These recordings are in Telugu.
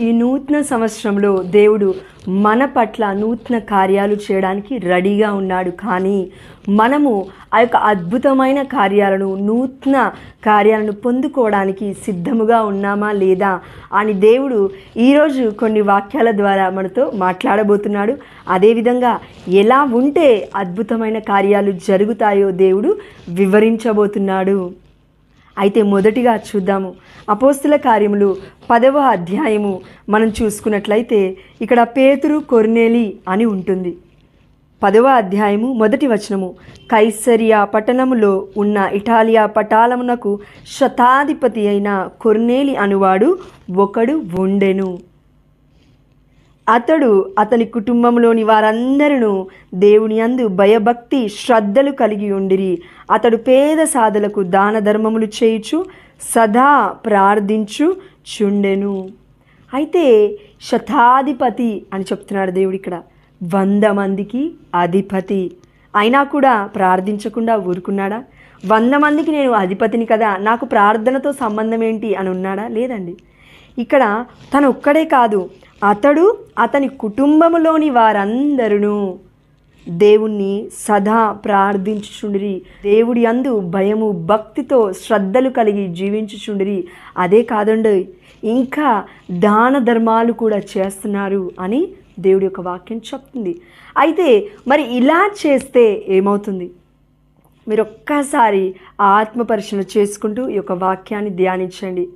ఈ నూతన సంవత్సరంలో దేవుడు మన పట్ల నూతన కార్యాలు చేయడానికి రెడీగా ఉన్నాడు. కానీ మనము ఆ యొక్క అద్భుతమైన కార్యాలను నూతన కార్యాలను పొందుకోవడానికి సిద్ధముగా ఉన్నామా లేదా అని దేవుడు ఈరోజు కొన్ని వాక్యాల ద్వారా మనతో మాట్లాడబోతున్నాడు. అదేవిధంగా ఎలా ఉంటే అద్భుతమైన కార్యాలు జరుగుతాయో దేవుడు వివరించబోతున్నాడు. అయితే మొదటిగా చూద్దాము. అపోస్తుల కార్యములు పదవ అధ్యాయము మనం చూసుకున్నట్లయితే ఇక్కడ పేతురు కొర్నేలి అని ఉంటుంది. పదవ అధ్యాయము మొదటి వచనము. కైసరియా పట్టణములో ఉన్న ఇటాలియా పటాలమునకు శతాధిపతి అయిన కొర్నేలి అనువాడు ఒకడు ఉండెను. అతడు అతని కుటుంబంలోని వారందరూ దేవుని అందు భయభక్తి శ్రద్ధలు కలిగి ఉండిరి. అతడు పేద సాధలకు దాన ధర్మములు చేయుచు సదా ప్రార్థించు చుండెను. అయితే శతాధిపతి అని చెప్తున్నాడు దేవుడు ఇక్కడ. వంద మందికి అధిపతి. అయినా కూడా ప్రార్థించకుండా ఊరుకున్నాడా? వంద మందికి నేను అధిపతిని కదా నాకు ప్రార్థనతో సంబంధం ఏంటి అని ఉన్నాడా? లేదండి. ఇక్కడ తను ఒక్కడే కాదు అతడు అతని కుటుంబములోని వారందరూ దేవుణ్ణి సదా ప్రార్థించుచుండిరి. దేవుడి అందు భయము భక్తితో శ్రద్ధలు కలిగి జీవించుచుండిరి. అదే కాదండి ఇంకా దాన ధర్మాలు కూడా చేస్తున్నారు అని దేవుడి యొక్క వాక్యం చెప్తుంది. అయితే మరి ఇలా చేస్తే ఏమవుతుంది? మీరు ఒక్కసారి ఆత్మపరిశీలన చేసుకుంటూ ఈ యొక్క వాక్యాన్ని ధ్యానించండి.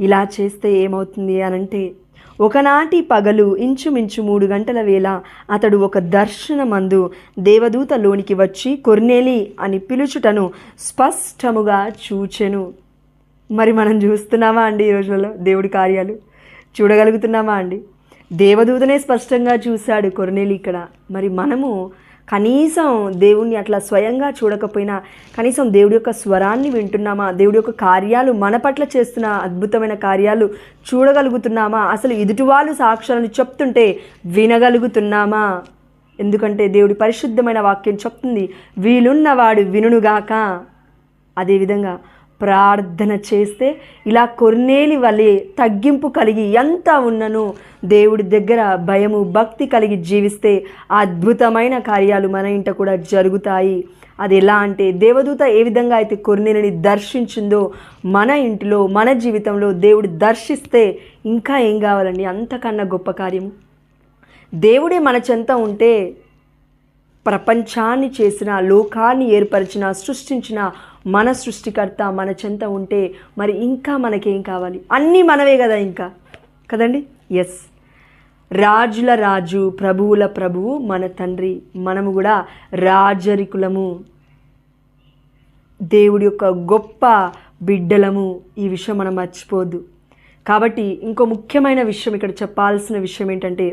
ఇలా చేస్తే ఏమవుతుంది అనంటే ఒకనాటి పగలు ఇంచుమించు మూడు గంటల వేళ అతడు ఒక దర్శనమందు దేవదూత లోనికి వచ్చి కొర్నేలి అని పిలుచుటను స్పష్టముగా చూచెను. మరి మనం చూస్తున్నామా అండి ఈ రోజులలో దేవుడి కార్యాలు? చూడగలుగుతున్నామా అండి? దేవదూతనే స్పష్టంగా చూశాడు కొర్నేలి ఇక్కడ. మరి మనము కనీసం దేవుణ్ణి అట్లా స్వయంగా చూడకపోయినా కనీసం దేవుడి యొక్క స్వరాన్ని వింటున్నామా? దేవుడి యొక్క కార్యాలు మన పట్ల చేస్తున్న అద్భుతమైన కార్యాలు చూడగలుగుతున్నామా? అసలు ఎదుటివాళ్ళు సాక్ష్యాలను చెప్తుంటే వినగలుగుతున్నామా? ఎందుకంటే దేవుడి పరిశుద్ధమైన వాక్యం చెప్తుంది వీలున్నవాడు వినుగాక అదేవిధంగా ప్రార్థన చేస్తే ఇలా కొర్నేలి వలె తగ్గింపు కలిగి ఎంత ఉన్నను దేవుడి దగ్గర భయము భక్తి కలిగి జీవిస్తే అద్భుతమైన కార్యాలు మన ఇంట కూడా జరుగుతాయి. అది ఎలా అంటే దేవదూత ఏ విధంగా అయితే కొర్నేలిని దర్శించిందో మన ఇంటిలో మన జీవితంలో దేవుడు దర్శిస్తే ఇంకా ఏం కావాలండి? అంతకన్నా గొప్ప కార్యము దేవుడే మన చెంత ఉంటే ప్రపంచాన్ని చేసిన లోకాన్ని ఏర్పరిచిన సృష్టించిన మన సృష్టికర్త మన చెంత ఉంటే మరి ఇంకా మనకేం కావాలి? అన్నీ మనవే కదా ఇంకా. కదండి? ఎస్ రాజుల రాజు ప్రభువుల ప్రభువు మన తండ్రి. మనము కూడా రాజరికులము. దేవుడి యొక్క గొప్ప బిడ్డలము. ఈ విషయం మనం మర్చిపోద్దు కాబట్టి ఇంకో ముఖ్యమైన విషయం ఇక్కడ చెప్పాల్సిన విషయం ఏంటంటే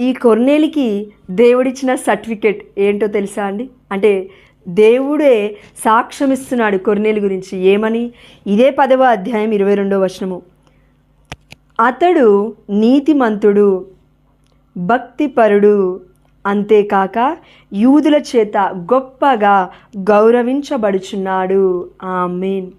ఈ కొర్నేలికి దేవుడిచ్చిన సర్టిఫికెట్ ఏంటో తెలుసా అండి? అంటే దేవుడే సాక్ష్యమిస్తున్నాడు కొర్నేలు గురించి. ఏమని? ఇదే పదవ అధ్యాయం ఇరవై రెండో వచనము. అతడు నీతిమంతుడు భక్తిపరుడు అంతేకాక యూదుల చేత గొప్పగా గౌరవించబడుచున్నాడు. ఆ మీన్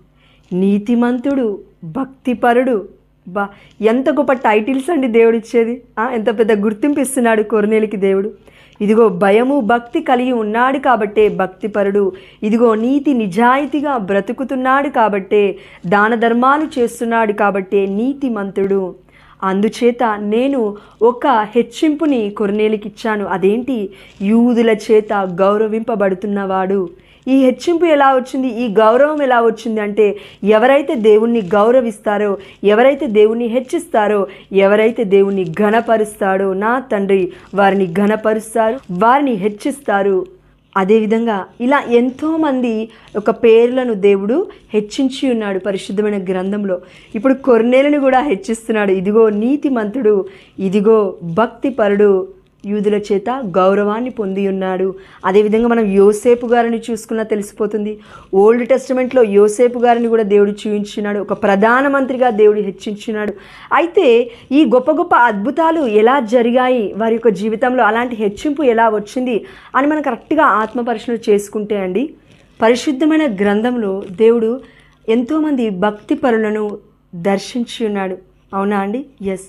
నీతిమంతుడు భక్తిపరుడు. బా ఎంత గొప్ప టైటిల్స్ అండి దేవుడిచ్చేది. ఎంత పెద్ద గుర్తింపు ఇస్తున్నాడు కొరనేలికి దేవుడు. ఇదిగో భయము భక్తి కలిగి ఉన్నాడు కాబట్టే భక్తిపరుడు. ఇదిగో నీతి నిజాయితీగా బ్రతుకుతున్నాడు కాబట్టే దాన ధర్మాలు చేస్తున్నాడు కాబట్టే నీతిమంతుడు. అందుచేత నేను ఒక హెచ్చింపుని కొర్నేలికి ఇచ్చాను అదేంటి? యూదుల చేత గౌరవింపబడుతున్నవాడు. ఈ హెచ్చింపు ఎలా వచ్చింది? ఈ గౌరవం ఎలా వచ్చింది? అంటే ఎవరైతే దేవుణ్ణి గౌరవిస్తారో ఎవరైతే దేవుణ్ణి హెచ్చిస్తారో ఎవరైతే దేవుణ్ణి ఘనపరుస్తాడో నా తండ్రి వారిని ఘనపరుస్తారు వారిని హెచ్చిస్తారు. అదేవిధంగా ఇలా ఎంతోమంది ఒక పేర్లను దేవుడు హెచ్చించి ఉన్నాడు పరిశుద్ధమైన గ్రంథంలో. ఇప్పుడు కొర్నేలను కూడా హెచ్చిస్తున్నాడు. ఇదిగో నీతిమంతుడు ఇదిగో భక్తిపరుడు యూదుల చేత గౌరవాన్ని పొంది ఉన్నాడు. అదేవిధంగా మనం యోసేపు గారిని చూసుకున్నా తెలిసిపోతుంది. ఓల్డ్ టెస్టమెంట్లో యోసేపు గారిని కూడా దేవుడు చూపించినాడు ఒక ప్రధానమంత్రిగా దేవుడు హెచ్చించినాడు అయితే ఈ గొప్ప గొప్ప అద్భుతాలు ఎలా జరిగాయి? వారి యొక్క జీవితంలో అలాంటి హెచ్చింపు ఎలా వచ్చింది? అని మనం కరెక్ట్గా ఆత్మపరిశీలన చేసుకుంటే అండి పరిశుద్ధమైన గ్రంథంలో దేవుడు ఎంతోమంది భక్తి పరులను దర్శించి ఉన్నాడు. అవునా అండి? ఎస్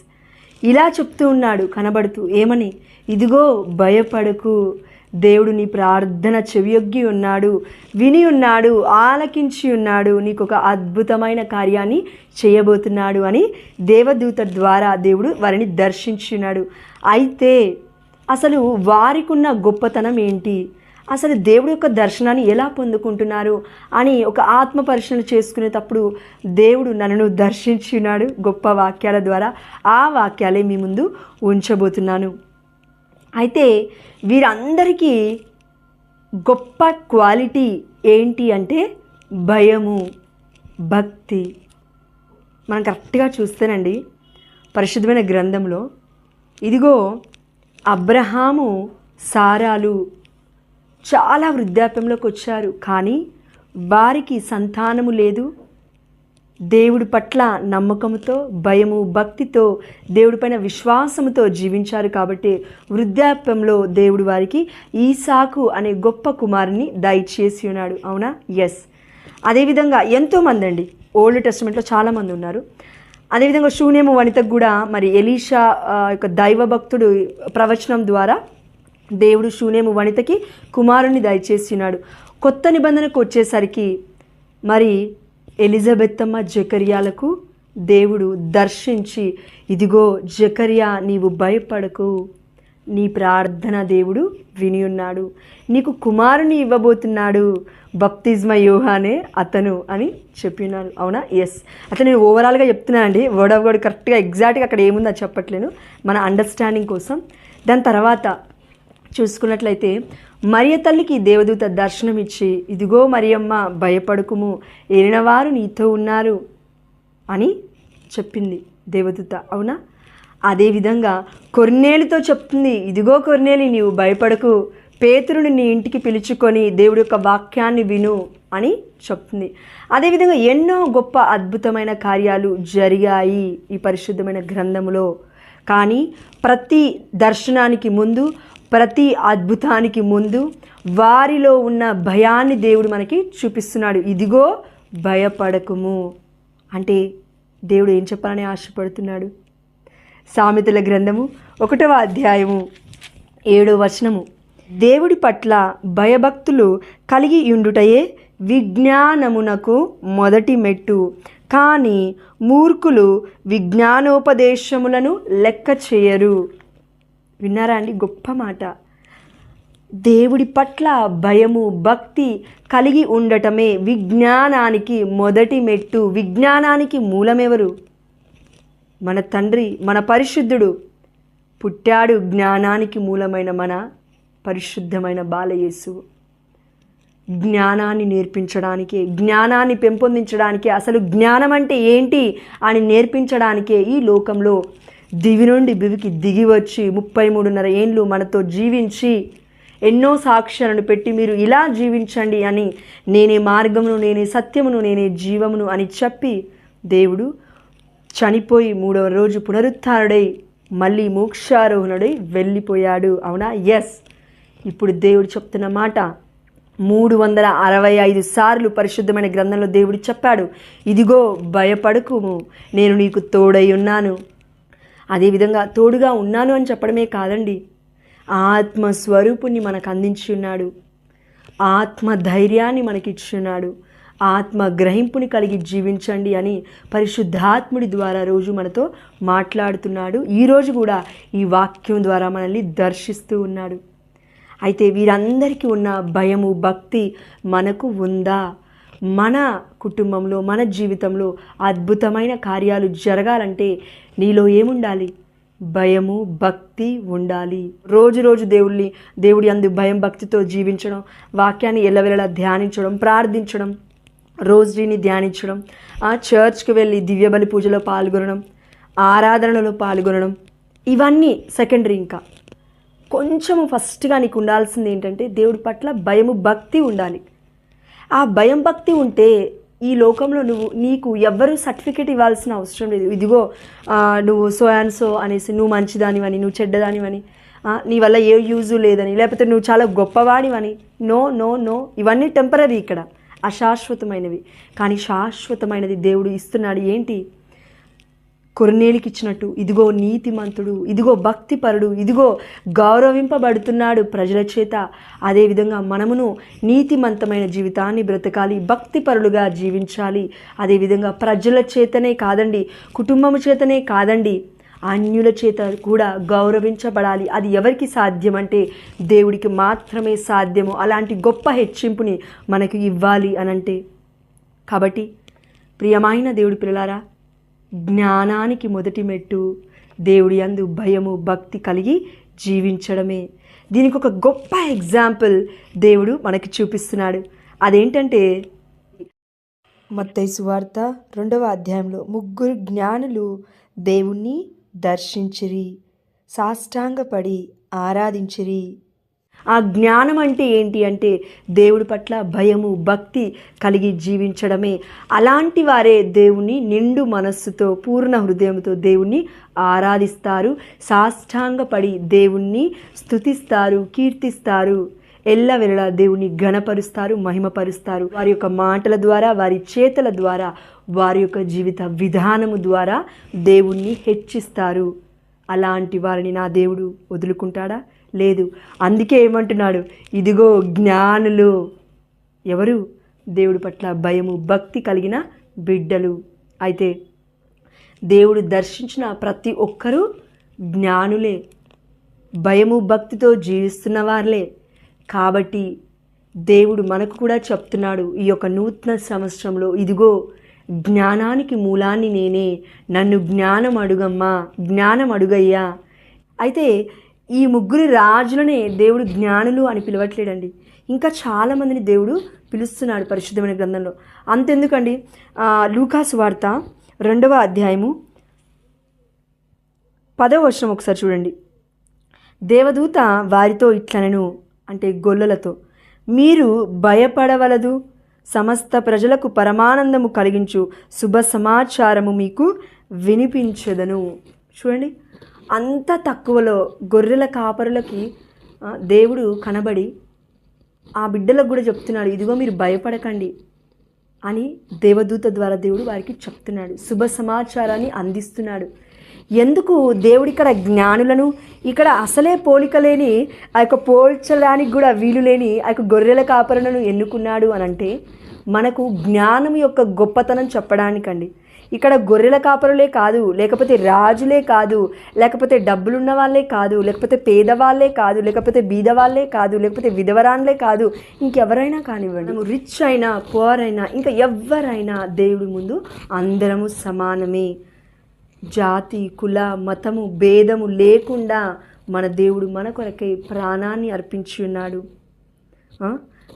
ఇలా చెప్తూ ఉన్నాడు కనబడుతూ ఏమని? ఇదిగో భయపడకు. దేవుడు నీ ప్రార్థన చెవియొగ్గి ఉన్నాడు విని ఉన్నాడు ఆలకించి ఉన్నాడు నీకు ఒక అద్భుతమైన కార్యాన్ని చేయబోతున్నాడు అని దేవదూత ద్వారా దేవుడు వారిని దర్శించున్నాడు. అయితే అసలు వారికున్న గొప్పతనం ఏంటి? అసలు దేవుడు యొక్క దర్శనాన్ని ఎలా పొందుకుంటున్నారు అని ఒక ఆత్మ పరిశీలన చేసుకునేటప్పుడు దేవుడు నన్ను దర్శించున్నాడు గొప్ప వాక్యాల ద్వారా. ఆ వాక్యాలే మీ ముందు ఉంచబోతున్నాను. అయితే వీరందరికీ గొప్ప క్వాలిటీ ఏంటి అంటే భయము భక్తి. మనం కరెక్ట్గా చూస్తేనండి పరిశుద్ధమైన గ్రంథంలో ఇదిగో అబ్రహాము సారాలు చాలా వృద్ధాప్యంలోకి వచ్చారు కానీ వారికి సంతానము లేదు దేవుడి పట్ల నమ్మకంతో భయము భక్తితో దేవుడిపైన విశ్వాసముతో జీవించారు కాబట్టి వృద్ధాప్యంలో దేవుడు వారికి ఈసాకు అనే గొప్ప కుమారుని దయచేసి ఉన్నాడు. అవునా? ఎస్ అదేవిధంగా ఎంతోమంది అండి. ఓల్డ్ టెస్ట్మెంట్లో చాలామంది ఉన్నారు. అదేవిధంగా శూన్యము వనితకు కూడా మరి ఎలీషా యొక్క దైవ భక్తుడు ప్రవచనం ద్వారా దేవుడు శూన్యము వనితకి కుమారుని దయచేసి ఉన్నాడు. కొత్త నిబంధనకు వచ్చేసరికి మరి ఎలిజబెత్తమ్మ జకర్యాలకు దేవుడు దర్శించి ఇదిగో జకర్యా నీవు భయపడకు. నీ ప్రార్థన దేవుడు విని ఉన్నాడు నీకు కుమారుని ఇవ్వబోతున్నాడు. బప్తిజ్మ యోహానే అతను అని చెప్పినాడు అవునా? ఎస్ అట్లా నేను ఓవరాల్గా చెప్తున్నానండి వర్డ్ ఆఫ్ వర్డ్ కరెక్ట్గా ఎగ్జాక్ట్గా అక్కడ ఏముందో చెప్పట్లేను. మన అండర్స్టాండింగ్ కోసం. దాని తర్వాత చూసుకున్నట్లయితే మరియ తల్లికి దేవదూత దర్శనం ఇచ్చి ఇదిగో మరియమ్మ భయపడుకుము ఏలినవారు నీతో ఉన్నారు అని చెప్పింది దేవదూత. అవునా? అదేవిధంగా కొర్నేలితో చెప్తుంది ఇదిగో కొర్నేలి నీవు భయపడకు పేతురుని నీ ఇంటికి పిలుచుకొని దేవుడి యొక్క వాక్యాన్ని విను అని చెప్తుంది. అదేవిధంగా ఎన్నో గొప్ప అద్భుతమైన కార్యాలు జరిగాయి ఈ పరిశుద్ధమైన గ్రంథములో. కానీ ప్రతి దర్శనానికి ముందు ప్రతి అద్భుతానికి ముందు వారిలో ఉన్న భయాన్ని దేవుడు మనకి చూపిస్తున్నాడు. ఇదిగో భయపడకుము. అంటే దేవుడు ఏం చెప్పాలని ఆశపడుతున్నాడు? సామెతల గ్రంథము ఒకటవ అధ్యాయము ఏడో వచనము. దేవుడి పట్ల భయభక్తులు కలిగి ఉండుటయే విజ్ఞానమునకు మొదటి మెట్టు. కానీ మూర్ఖులు విజ్ఞానోపదేశములను లెక్క చేయరు. విన్నారా అండి? గొప్ప మాట. దేవుడి పట్ల భయము భక్తి కలిగి ఉండటమే విజ్ఞానానికి మొదటి మెట్టు. విజ్ఞానానికి మూలమెవరు? మన తండ్రి మన పరిశుద్ధుడు. పుట్టాడు జ్ఞానానికి మూలమైన మన పరిశుద్ధమైన బాలయేసు. జ్ఞానాన్ని నేర్పించడానికే జ్ఞానాన్ని పెంపొందించడానికే అసలు జ్ఞానం అంటే ఏంటి అని నేర్పించడానికే ఈ లోకంలో దివి నుండి బివికి దిగి వచ్చి ముప్పై మూడున్నర ఏండ్లు మనతో జీవించి ఎన్నో సాక్ష్యాలను పెట్టి మీరు ఇలా జీవించండి అని నేనే మార్గమును నేనే సత్యమును నేనే జీవమును అని చెప్పి దేవుడు చనిపోయి మూడవ రోజు పునరుత్డై మళ్ళీ మోక్షారోహణుడై వెళ్ళిపోయాడు. అవునా? ఎస్ ఇప్పుడు దేవుడు చెప్తున్న మాట మూడు వందల అరవై ఐదు సార్లు పరిశుద్ధమైన గ్రంథంలో దేవుడు చెప్పాడు ఇదిగో భయపడకుము. నేను నీకు తోడై ఉన్నాను. అదేవిధంగా తోడుగా ఉన్నాను అని చెప్పడమే కాదండి. ఆత్మస్వరూపుణ్ణి మనకు అందించి ఉన్నాడు ఆత్మ ధైర్యాన్ని మనకిచ్చున్నాడు ఆత్మ గ్రహింపుని కలిగి జీవించండి అని పరిశుద్ధాత్ముడి ద్వారా రోజు మనతో మాట్లాడుతున్నాడు. ఈరోజు కూడా ఈ వాక్యం ద్వారా మనల్ని దర్శిస్తూ ఉన్నాడు. అయితే వీరందరికీ ఉన్న భయము భక్తి మనకు ఉందా? మన కుటుంబంలో మన జీవితంలో అద్భుతమైన కార్యాలు జరగాలంటే నీలో ఏముండాలి? భయము భక్తి ఉండాలి. రోజు రోజు దేవుడిని దేవుడి అందు భయం భక్తితో జీవించడం వాక్యాన్ని ఎల్లవెల్లలా ధ్యానించడం ప్రార్థించడం రోజుని ధ్యానించడం ఆ చర్చ్కి వెళ్ళి దివ్యబలి పూజలో పాల్గొనడం ఆరాధనలో పాల్గొనడం ఇవన్నీ సెకండరీ ఇంకా. కొంచెము ఫస్ట్గా నీకు ఉండాల్సింది ఏంటంటే దేవుడి పట్ల భయము భక్తి ఉండాలి. ఆ భయం భక్తి ఉంటే ఈ లోకంలో నువ్వు నీకు ఎవ్వరు సర్టిఫికేట్ ఇవ్వాల్సిన అవసరం లేదు. ఇదిగో నువ్వు సో అండ్ సో అనేసి నువ్వు మంచిదానివని నువ్వు చెడ్డదానివని నీ వల్ల ఏ యూజు లేదని లేకపోతే నువ్వు చాలా గొప్పవాడివని నో నో నో ఇవన్నీ టెంపరీ ఇక్కడ అశాశ్వతమైనవి. కానీ శాశ్వతమైనది దేవుడు ఇస్తున్నాడు. ఏంటి? కొర్నేలికి ఇచ్చినట్టు ఇదిగో నీతిమంతుడు ఇదిగో భక్తిపరుడు ఇదిగో గౌరవింపబడుతున్నాడు ప్రజల చేత. అదేవిధంగా మనమును నీతిమంతమైన జీవితాన్ని బ్రతకాలి భక్తిపరులుగా జీవించాలి. అదేవిధంగా ప్రజల చేతనే కాదండి కుటుంబము చేతనే కాదండి అన్యుల చేత కూడా గౌరవించబడాలి. అది ఎవరికి సాధ్యం అంటే దేవుడికి మాత్రమే సాధ్యము. అలాంటి గొప్ప హెచ్చింపుని మనకు ఇవ్వాలి అనంటే. కాబట్టి ప్రియమైన దేవుడి పిల్లలారా జ్ఞానానికి మొదటి మెట్టు. దేవుడి అందు భయము భక్తి కలిగి జీవించడమే. దీనికి ఒక గొప్ప ఎగ్జాంపుల్ దేవుడు మనకి చూపిస్తున్నాడు. అదేంటంటే మత్తైసు వార్త రెండవ అధ్యాయంలో ముగ్గురు జ్ఞానులు దేవుణ్ణి దర్శించిరి సాష్టాంగపడి ఆరాధించిరి. ఆ జ్ఞానం అంటే ఏంటి అంటే దేవుడి పట్ల భయము భక్తి కలిగి జీవించడమే. అలాంటి వారే దేవుని నిండు మనస్సుతో పూర్ణ హృదయంతో దేవుణ్ణి ఆరాధిస్తారు. సాష్టాంగపడి దేవుణ్ణి స్తుతిస్తారు కీర్తిస్తారు. ఎల్లవెల్లలా దేవుని ఘనపరుస్తారు మహిమపరుస్తారు. వారి యొక్క మాటల ద్వారా వారి చేతల ద్వారా వారి యొక్క జీవిత విధానము ద్వారా దేవుణ్ణి హెచ్చిస్తారు. అలాంటి వారిని నా దేవుడు వదులుకుంటాడా? లేదు. అందుకే ఏమంటున్నాడు? ఇదిగో జ్ఞానులు. ఎవరు? దేవుడి పట్ల భయము భక్తి కలిగిన బిడ్డలు. అయితే దేవుడు దర్శించిన ప్రతి ఒక్కరూ జ్ఞానులే. భయము భక్తితో జీవిస్తున్న వారులే. కాబట్టి దేవుడు మనకు కూడా చెప్తున్నాడు ఈ యొక్క నూతన సంవత్సరంలో ఇదిగో జ్ఞానానికి మూలాన్ని నేనే. నన్ను జ్ఞానం అడుగమ్మా జ్ఞానం అడుగయ్యా అయితే ఈ ముగ్గురు రాజులనే దేవుడు జ్ఞానులు అని పిలవట్లేడండి. ఇంకా చాలామందిని దేవుడు పిలుస్తున్నాడు పరిశుద్ధమైన గ్రంథంలో. అంతెందుకండి? లూకాసు వార్త రెండవ అధ్యాయము పదవ వర్షం ఒకసారి చూడండి. దేవదూత వారితో ఇట్లనను అంటే గొల్లలతో మీరు భయపడవలదు. సమస్త ప్రజలకు పరమానందము కలిగించు. శుభ సమాచారము మీకు వినిపించదను. చూడండి. అంత తక్కువలో గొర్రెల కాపరులకి దేవుడు కనబడి ఆ బిడ్డలకు కూడా చెప్తున్నాడు ఇదిగో మీరు భయపడకండి అని దేవదూత ద్వారా దేవుడు వారికి చెప్తున్నాడు. శుభ సమాచారాన్ని అందిస్తున్నాడు. ఎందుకు? దేవుడు ఇక్కడ జ్ఞానులను ఇక్కడ అసలే పోలిక లేని ఆ యొక్క పోల్చడానికి కూడా వీలు లేని ఆ యొక్క గొర్రెల కాపరులను ఎన్నుకున్నాడు అని అంటే మనకు జ్ఞానం యొక్క గొప్పతనం చెప్పడానికండి. ఇక్కడ గొర్రెల కాపరులే కాదు లేకపోతే రాజులే కాదు లేకపోతే డబ్బులున్న వాళ్ళే కాదు లేకపోతే పేదవాళ్ళే కాదు లేకపోతే బీదవాళ్ళే కాదు లేకపోతే విధవరాన్లే కాదు ఇంకెవరైనా కానివ్వండి. రిచ్ అయినా పువర్ అయినా ఇంకా ఎవరైనా దేవుడి ముందు అందరము సమానమే. జాతి కుల మతము భేదము లేకుండా మన దేవుడు మన కొరకై ప్రాణాన్ని అర్పించి ఉన్నాడు.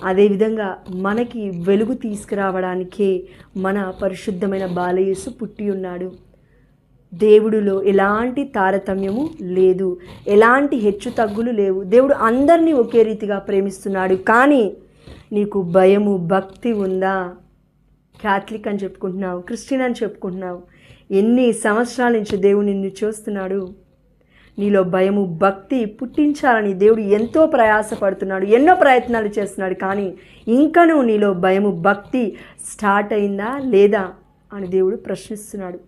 అదేవిధంగా మనకి వెలుగు తీసుకురావడానికే మన పరిశుద్ధమైన బాలయేసు పుట్టి ఉన్నాడు. దేవుడిలో ఎలాంటి తారతమ్యము లేదు. ఎలాంటి హెచ్చు తగ్గులు లేవు. దేవుడు అందరినీ ఒకే రీతిగా ప్రేమిస్తున్నాడు. కానీ నీకు భయము భక్తి ఉందా? క్యాథలిక్ అని చెప్పుకుంటున్నావు క్రిస్టియన్ అని చెప్పుకుంటున్నావు. ఎన్ని సంవత్సరాల నుంచి దేవుడు నిన్ను చూస్తున్నాడు? నీలో భయము భక్తి పుట్టించాలని దేవుడు ఎంతో ప్రయాసపడుతున్నాడు ఎన్నో ప్రయత్నాలు చేస్తున్నాడు. కానీ ఇంకనూ నీలో భయము భక్తి స్టార్ట్ అయిందా లేదా అని దేవుడు ప్రశ్నిస్తున్నాడు.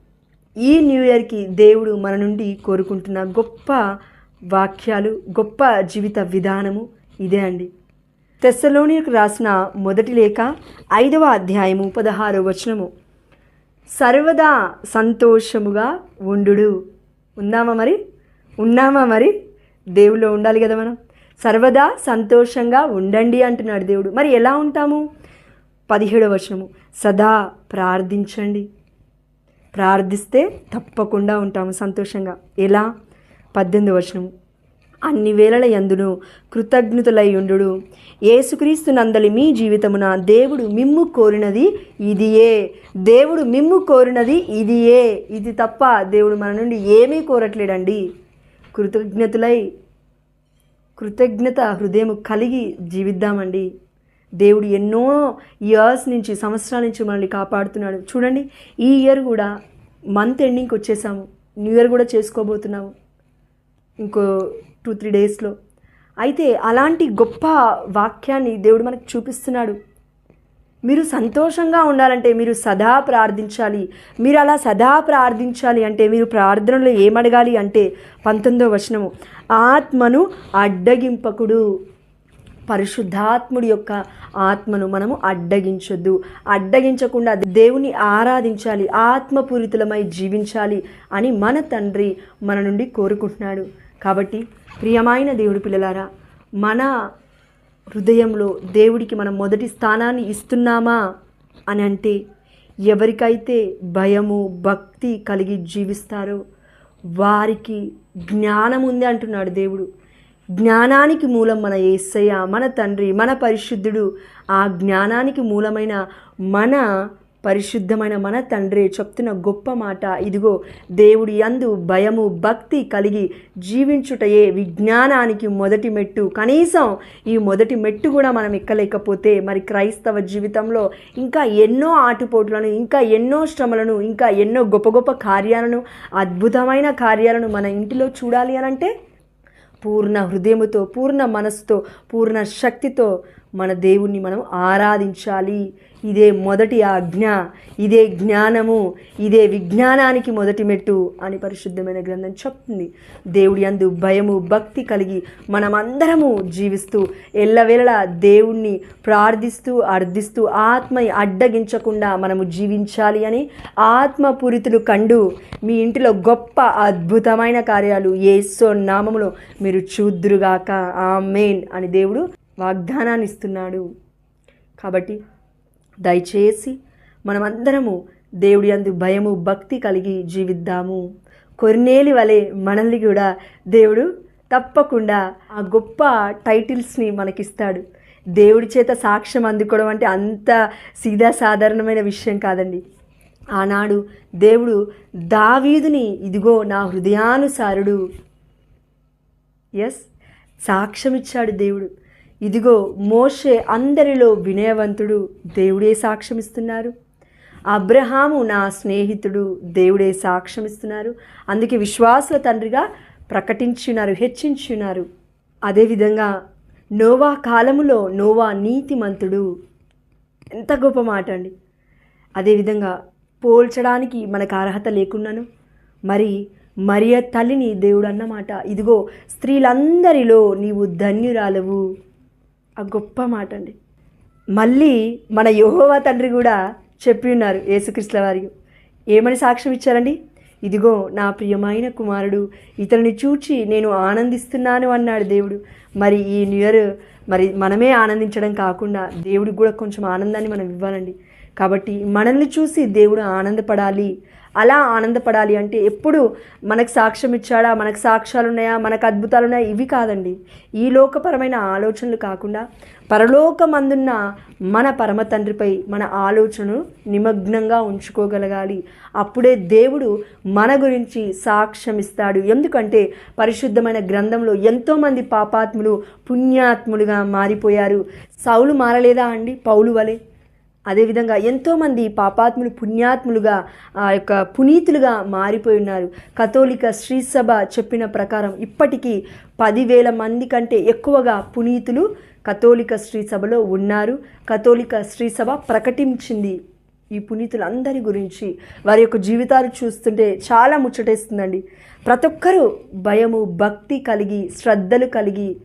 ఈ న్యూ ఇయర్కి దేవుడు మన నుండి కోరుకుంటున్న గొప్ప వాక్యాలు గొప్ప జీవిత విధానము ఇదే అండి. తెస్సలోనికి రాసిన మొదటి లేఖ ఐదవ అధ్యాయము పదహారవ వచనము. సర్వదా సంతోషముగా ఉండు ఉందామా మరి? ఉన్నామా మరి? దేవుళ్ళు ఉండాలి కదా మనం. సర్వదా సంతోషంగా ఉండండి అంటున్నాడు దేవుడు. మరి ఎలా ఉంటాము? పదిహేడవ వచనము. సదా ప్రార్థించండి. ప్రార్థిస్తే తప్పకుండా ఉంటాము సంతోషంగా. ఎలా? పద్దెనిమిది వచనము. అన్ని వేళల ఎందును కృతజ్ఞతలై ఉండు ఏసుక్రీస్తు నందలి మీ జీవితమున దేవుడు మిమ్ము కోరినది ఇదియే. దేవుడు మిమ్ము కోరినది ఇదియే. ఇది తప్ప దేవుడు మన నుండి ఏమీ కోరట్లేడండి. కృతజ్ఞతులై కృతజ్ఞత హృదయం కలిగి జీవిద్దామండి. దేవుడు ఎన్నో ఇయర్స్ నుంచి సంవత్సరాల నుంచి మనల్ని కాపాడుతున్నాడు. చూడండి ఈ ఇయర్ కూడా మంత్ ఎండింగ్కి వచ్చేసాము. న్యూ ఇయర్ కూడా చేసుకోబోతున్నాము. ఇంకో టూ త్రీ డేస్లో. అయితే అలాంటి గొప్ప వాక్యాన్ని దేవుడు మనకు చూపిస్తున్నాడు. మీరు సంతోషంగా ఉండాలంటే మీరు సదా ప్రార్థించాలి. మీరు అలా సదా ప్రార్థించాలి అంటే మీరు ప్రార్థనలో ఏమడగాలి అంటే పంతొమ్మిదో వచనము. ఆత్మను అడ్డగింపకుడు. పరిశుద్ధాత్ముడి యొక్క ఆత్మను మనము అడ్డగించొద్దు. అడ్డగించకుండా దేవుని ఆరాధించాలి. ఆత్మపూరితులమై జీవించాలి అని మన తండ్రి మన నుండి కోరుకుంటున్నాడు. కాబట్టి ప్రియమైన దేవుడి పిల్లలారా మన హృదయంలో దేవుడికి మనం మొదటి స్థానాన్ని ఇస్తున్నామా అని అంటే ఎవరికైతే భయము భక్తి కలిగి జీవిస్తారో వారికి జ్ఞానం ఉంది అంటున్నాడు దేవుడు. జ్ఞానానికి మూలం మన యేసయ్య మన తండ్రి మన పరిశుద్ధుడు. ఆ జ్ఞానానికి మూలమైన మన పరిశుద్ధమైన మన తండ్రి చెప్తున్న గొప్ప మాట. ఇదిగో దేవుడి అందు భయము భక్తి కలిగి జీవించుటయే విజ్ఞానానికి మొదటి మెట్టు. కనీసం ఈ మొదటి మెట్టు కూడా మనం ఎక్కలేకపోతే మరి క్రైస్తవ జీవితంలో ఇంకా ఎన్నో ఆటుపోట్లను ఇంకా ఎన్నో శ్రమలను ఇంకా ఎన్నో గొప్ప గొప్ప కార్యాలను అద్భుతమైన కార్యాలను మన ఇంటిలో చూడాలి అని అంటే పూర్ణ హృదయముతో పూర్ణ మనస్సుతో పూర్ణ శక్తితో మన దేవుణ్ణి మనం ఆరాధించాలి. ఇదే మొదటి ఆజ్ఞ ఇదే జ్ఞానము ఇదే విజ్ఞానానికి మొదటి మెట్టు అని పరిశుద్ధమైన గ్రంథం చెప్తుంది. దేవుడి అందు భయము భక్తి కలిగి మనమందరము జీవిస్తూ ఎల్లవేళలా దేవుణ్ణి ప్రార్థిస్తూ అర్థిస్తూ ఆత్మ అడ్డగించకుండా మనము జీవించాలి అని ఆత్మపూరితులు కండు మీ ఇంటిలో గొప్ప అద్భుతమైన కార్యాలు ఏసో నామములో మీరు చూద్దురుగాక. ఆ మెయిన్ అని దేవుడు వాగ్దానాన్ని ఇస్తున్నాడు కాబట్టి దయచేసి మనమందరము దేవుడి అందు భయము భక్తి కలిగి జీవిద్దాము. కొన్నేలి వలె మనల్ని కూడా దేవుడు తప్పకుండా ఆ గొప్ప టైటిల్స్ని మనకిస్తాడు. దేవుడి చేత సాక్ష్యం అందుకోవడం అంటే అంత సీదా సాధారణమైన విషయం కాదండి. ఆనాడు దేవుడు దావీదుని ఇదిగో నా హృదయానుసారుడు. ఎస్ సాక్ష్యం ఇచ్చాడు దేవుడు. ఇదిగో మోషే అందరిలో వినయవంతుడు దేవుడే సాక్ష్యమిస్తున్నారు. అబ్రహాము నా స్నేహితుడు దేవుడే సాక్ష్యమిస్తున్నారు. అందుకే విశ్వాసుల తండ్రిగా ప్రకటించున్నారు హెచ్చించున్నారు. అదేవిధంగా నోవా కాలములో నోవా నీతిమంతుడు. ఎంత గొప్ప మాట అండి. అదేవిధంగా పోల్చడానికి మనకు అర్హత లేకున్నాను. మరి మరియ తల్లిని దేవుడు అన్నమాట. ఇదిగో స్త్రీలందరిలో నీవు ధన్యురాలవు. ఆ గొప్ప మాట అండి మళ్ళీ మన యహోవా తండ్రి కూడా చెప్పి ఉన్నారు యేసుకృష్ణ వారికి ఏమని సాక్ష్యం ఇచ్చారండి? ఇదిగో నా ప్రియమైన కుమారుడు ఇతరుని చూచి నేను ఆనందిస్తున్నాను అన్నాడు దేవుడు. మరి ఈ న్యూ ఇయర్ మరి మనమే ఆనందించడం కాకుండా దేవుడికి కూడా కొంచెం ఆనందాన్ని మనం ఇవ్వాలండి. కాబట్టి మనల్ని చూసి దేవుడు ఆనందపడాలి అలా ఆనందపడాలి అంటే ఎప్పుడు మనకు సాక్ష్యం ఇచ్చాడా మనకు సాక్ష్యాలు ఉన్నాయా మనకు అద్భుతాలు ఉన్నాయా ఇవి కాదండి. ఈ లోకపరమైన ఆలోచనలు కాకుండా పరలోకమందున్న మన పరమ తండ్రిపై మన ఆలోచనను నిమగ్నంగా ఉంచుకోగలగాలి. అప్పుడే దేవుడు మన గురించి సాక్ష్యం ఇస్తాడు. ఎందుకంటే పరిశుద్ధమైన గ్రంథంలో ఎంతోమంది పాపాత్ములు పుణ్యాత్ములుగా మారిపోయారు. సౌలు మారలేదా అండి? పౌలు వలె. అదేవిధంగా ఎంతోమంది పాపాత్ములు పుణ్యాత్ములుగా ఆ యొక్క పునీతులుగా మారిపోయి ఉన్నారు. కథోలిక శ్రీసభ చెప్పిన ప్రకారం ఇప్పటికీ పదివేల మంది కంటే ఎక్కువగా పునీతులు కథోలిక శ్రీసభలో ఉన్నారు. కథోలిక శ్రీసభ ప్రకటించింది ఈ పునీతులందరి గురించి. వారి యొక్క జీవితాలు చూస్తుంటే చాలా ముచ్చటేస్తుందండి. ప్రతి ఒక్కరూ భయము భక్తి కలిగి శ్రద్ధలు కలిగి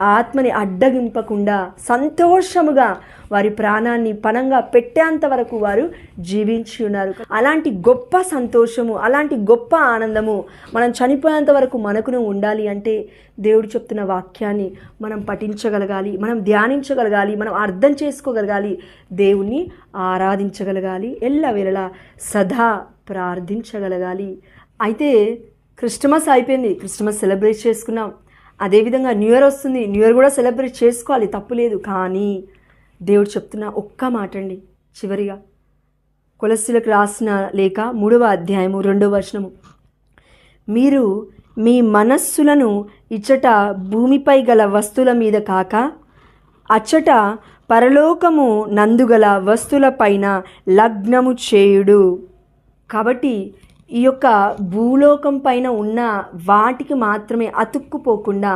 ఆత్మని అడ్డగింపకుండా సంతోషముగా వారి ప్రాణాన్ని పణంగా పెట్టేంత వరకు వారు జీవించి ఉన్నారు. అలాంటి గొప్ప సంతోషము అలాంటి గొప్ప ఆనందము మనం చనిపోయేంత వరకు మనకును ఉండాలి అంటే దేవుడు చెప్తున్న వాక్యాన్ని మనం పఠించగలగాలి మనం ధ్యానించగలగాలి మనం అర్థం చేసుకోగలగాలి దేవుణ్ణి ఆరాధించగలగాలి ఎల్లవేళలా సదా ప్రార్థించగలగాలి. అయితే క్రిస్టమస్ అయిపోయింది క్రిస్టమస్ సెలబ్రేట్ చేసుకున్నాం. అదేవిధంగా న్యూ ఇయర్ వస్తుంది. న్యూ ఇయర్ కూడా సెలబ్రేట్ చేసుకోవాలి. తప్పులేదు కానీ దేవుడు చెప్తున్న ఒక్క మాట అండి చివరిగా కొలస్సులకు రాసిన లేక మూడవ అధ్యాయము రెండవ వచనము. మీరు మీ మనస్సులను ఇచ్చట భూమిపై గల వస్తువుల మీద కాక అచ్చట పరలోకము నందుగల వస్తువులపైన లగ్నము చేయుడు. కాబట్టి ఈ యొక్క భూలోకం పైన ఉన్న వాటికి మాత్రమే అతుక్కుపోకుండా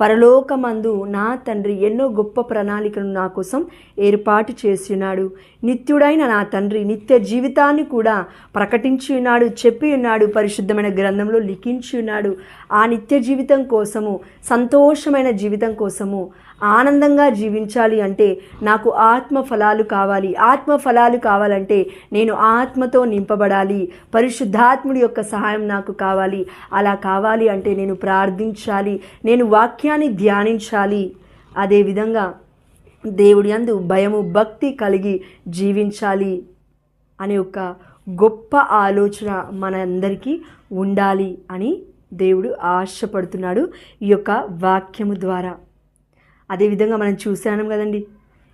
పరలోకమందు నా తండ్రి ఎన్నో గొప్ప ప్రణాళికను నా కోసం ఏర్పాటు చేసి ఉన్నాడు నిత్యుడైన నా తండ్రి నిత్య జీవితాన్ని కూడా ప్రకటించి ఉన్నాడు చెప్పి ఉన్నాడు పరిశుద్ధమైన గ్రంథంలో లిఖించి ఉన్నాడు ఆ నిత్య జీవితం కోసము సంతోషమైన జీవితం కోసము ఆనందంగా జీవించాలి అంటే నాకు ఆత్మ ఫలాలు కావాలి. ఆత్మ ఫలాలు కావాలంటే నేను ఆత్మతో నింపబడాలి. పరిశుద్ధాత్ముడి యొక్క సహాయం నాకు కావాలి. అలా కావాలి అంటే నేను ప్రార్థించాలి. నేను వాక్యాన్ని ధ్యానించాలి. అదేవిధంగా దేవుడి అందు భయము భక్తి కలిగి జీవించాలి అనే ఒక గొప్ప ఆలోచన మనందరికీ ఉండాలి అని దేవుడు ఆశపడుతున్నాడు ఈ యొక్క వాక్యము ద్వారా. అదేవిధంగా మనం చూశాను కదండి.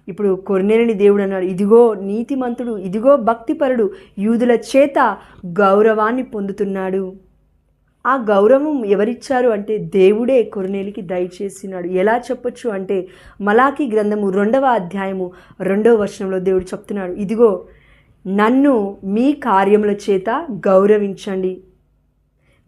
ఇప్పుడు కొర్నేలని దేవుడు అన్నాడు ఇదిగో నీతిమంతుడు ఇదిగో భక్తిపరుడు యూదుల చేత గౌరవాన్ని పొందుతున్నాడు. ఆ గౌరవం ఎవరిచ్చారు అంటే దేవుడే కొరనేలికి దయచేసినాడు. ఎలా చెప్పొచ్చు అంటే మలాకి గ్రంథము రెండవ అధ్యాయము రెండవ వర్షంలో దేవుడు చెప్తున్నాడు ఇదిగో నన్ను మీ కార్యముల చేత గౌరవించండి.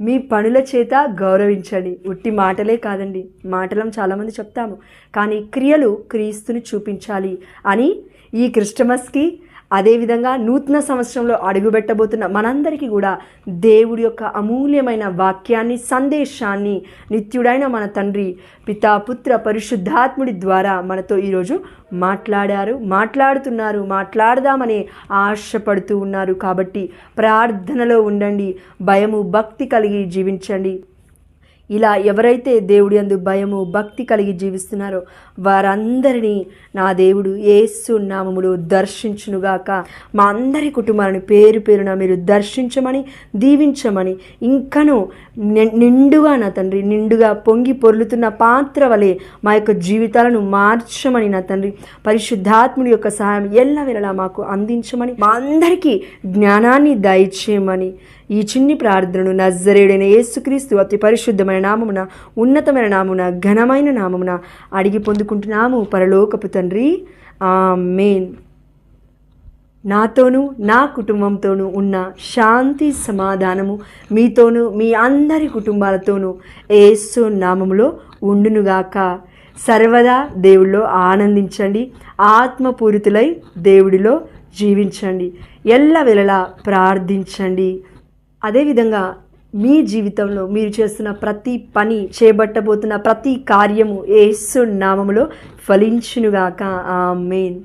మీ పనుల చేత గౌరవించండి. ఉట్టి మాటలే కాదండి. మాటలం చాలామంది చెప్తాము. కానీ క్రియలు క్రీస్తుని చూపించాలి అని ఈ క్రిస్టమస్కి అదేవిధంగా నూతన సంవత్సరంలో అడుగుపెట్టబోతున్న మనందరికీ కూడా దేవుడి యొక్క అమూల్యమైన వాక్యాన్ని సందేశాన్ని నిత్యుడైన మన తండ్రి పితా పుత్ర పరిశుద్ధాత్ముడి ద్వారా మనతో ఈరోజు మాట్లాడారు మాట్లాడుతున్నారు మాట్లాడదామని ఆశపడుతూ ఉన్నారు. కాబట్టి ప్రార్థనలో ఉండండి భయము భక్తి కలిగి జీవించండి. ఇలా ఎవరైతే దేవుడి అందు భయము భక్తి కలిగి జీవిస్తున్నారో వారందరినీ నా దేవుడు ఏసు నామములు దర్శించునుగాక. మా అందరి కుటుంబాలను పేరు పేరున మీరు దర్శించమని దీవించమని ఇంకను ని- నిండుగా నా తండ్రి నిండుగా పొంగి పొర్లుతున్న పాత్ర వలె మా యొక్క జీవితాలను మార్చమని నా తండ్రి పరిశుద్ధాత్ముడి యొక్క సహాయం ఎల్లవేళలా మాకు అందించమని మా అందరికీ జ్ఞానాన్ని దయచేయమని ఈ చిన్ని ప్రార్థనను నజరేడైన యేసుక్రీస్తు అతి పరిశుద్ధమైన నామమున ఉన్నతమైన నామున ఘనమైన నామమున అడిగి పొందుకుంటున్నాము పరలోకపు తండ్రి. మేన్ నాతోనూ నా కుటుంబంతోనూ ఉన్న శాంతి సమాధానము మీతోనూ మీ అందరి కుటుంబాలతోనూ ఏసు నామములో ఉండునుగాక. సర్వదా దేవుడిలో ఆనందించండి. ఆత్మపూరితులై దేవుడిలో జీవించండి. ఎల్లవెలలా ప్రార్థించండి. అదేవిధంగా మీ జీవితంలో మీరు చేస్తున్న ప్రతి పని చేపట్టబోతున్న ప్రతి కార్యము యేసు నామములో ఫలించునుగాక. ఆమేన్.